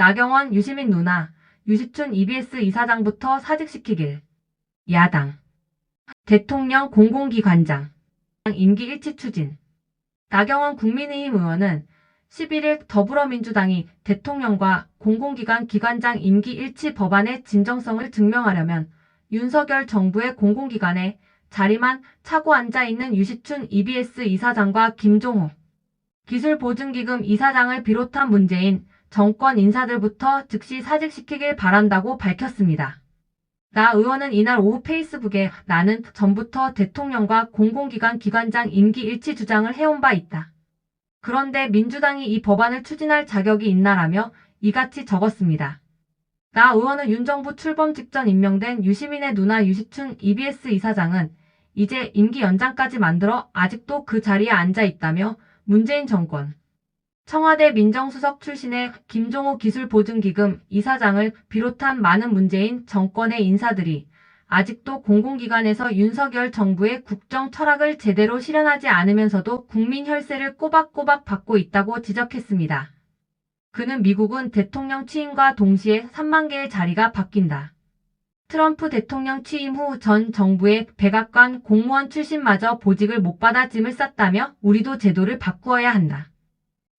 나경원, 유시민 누나, 유시춘 EBS 이사장부터 사직시키길. 야당. 대통령 공공기관장. 임기 일치 추진. 나경원 국민의힘 의원은 11일 더불어민주당이 대통령과 공공기관 기관장 임기 일치 법안의 진정성을 증명하려면 윤석열 정부의 공공기관에 자리만 차고 앉아 있는 유시춘 EBS 이사장과 김종호 기술보증기금 이사장을 비롯한 문재인 정권 인사들부터 즉시 사직시키길 바란다고 밝혔습니다. 나 의원은 이날 오후 페이스북에 나는 전부터 대통령과 공공기관 기관장 임기 일치 주장을 해온 바 있다. 그런데 민주당이 이 법안을 추진할 자격이 있나라며 이같이 적었습니다. 나 의원은 윤 정부 출범 직전 임명된 유시민의 누나 유시춘 EBS 이사장은 이제 임기 연장까지 만들어 아직도 그 자리에 앉아 있다며 문재인 정권 청와대 민정수석 출신의 김종호 기술보증기금 이사장을 비롯한 많은 문재인 정권의 인사들이 아직도 공공기관에서 윤석열 정부의 국정 철학을 제대로 실현하지 않으면서도 국민 혈세를 꼬박꼬박 받고 있다고 지적했습니다. 그는 미국은 대통령 취임과 동시에 3만 개의 자리가 바뀐다. 트럼프 대통령 취임 후 전 정부의 백악관 공무원 출신마저 보직을 못 받아 짐을 쌌다며 우리도 제도를 바꾸어야 한다.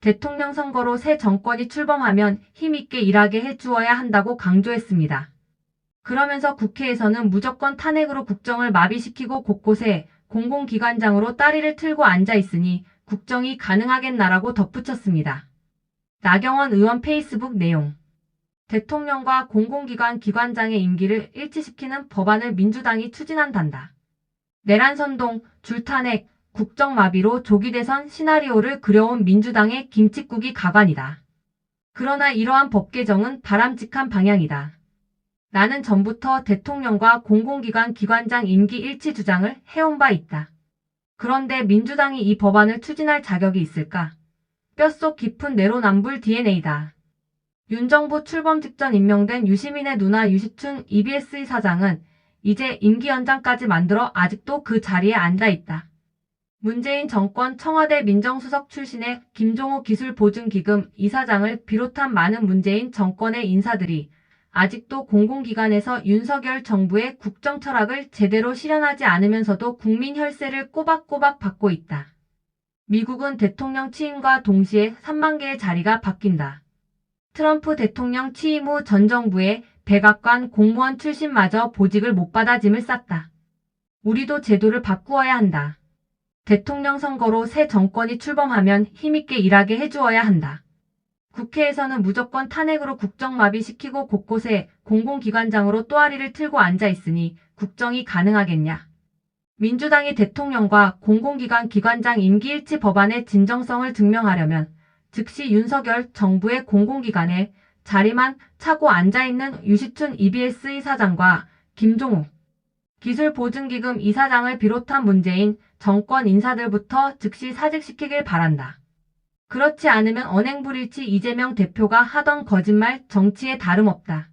대통령 선거로 새 정권이 출범하면 힘있게 일하게 해주어야 한다고 강조했습니다. 그러면서 국회에서는 무조건 탄핵으로 국정을 마비시키고 곳곳에 공공기관장으로 따리를 틀고 앉아 있으니 국정이 가능하겠나라고 덧붙였습니다. 나경원 의원 페이스북 내용 대통령과 공공기관 기관장의 임기를 일치시키는 법안을 민주당이 추진한단다. 내란선동, 줄탄핵, 국정마비로 조기 대선 시나리오를 그려온 민주당의 김칫국이 가관이다. 그러나 이러한 법 개정은 바람직한 방향이다. 나는 전부터 대통령과 공공기관 기관장 임기 일치 주장을 해온 바 있다. 그런데 민주당이 이 법안을 추진할 자격이 있을까? 뼛속 깊은 내로남불 DNA다. 윤 정부 출범 직전 임명된 유시민의 누나 유시춘 EBS 사장은 이제 임기 연장까지 만들어 아직도 그 자리에 앉아 있다. 문재인 정권 청와대 민정수석 출신의 김종호 기술보증기금 이사장을 비롯한 많은 문재인 정권의 인사들이 아직도 공공기관에서 윤석열 정부의 국정 철학을 제대로 실현하지 않으면서도 국민 혈세를 꼬박꼬박 받고 있다. 미국은 대통령 취임과 동시에 3만 개의 자리가 바뀐다. 트럼프 대통령 취임 후 전 정부의 백악관 공무원 출신마저 보직을 못 받아 짐을 쌌다. 우리도 제도를 바꾸어야 한다. 대통령 선거로 새 정권이 출범하면 힘있게 일하게 해주어야 한다. 국회에서는 무조건 탄핵으로 국정 마비시키고 곳곳에 공공기관장으로 또아리를 틀고 앉아 있으니 국정이 가능하겠냐. 민주당이 대통령과 공공기관 기관장 임기일치 법안의 진정성을 증명하려면 즉시 윤석열 정부의 공공기관에 자리만 차고 앉아있는 유시춘 EBS 이사장과 김종우 기술보증기금 이사장을 비롯한 문재인 정권 인사들부터 즉시 사직시키길 바란다. 그렇지 않으면 언행불일치 이재명 대표가 하던 거짓말 정치에 다름없다.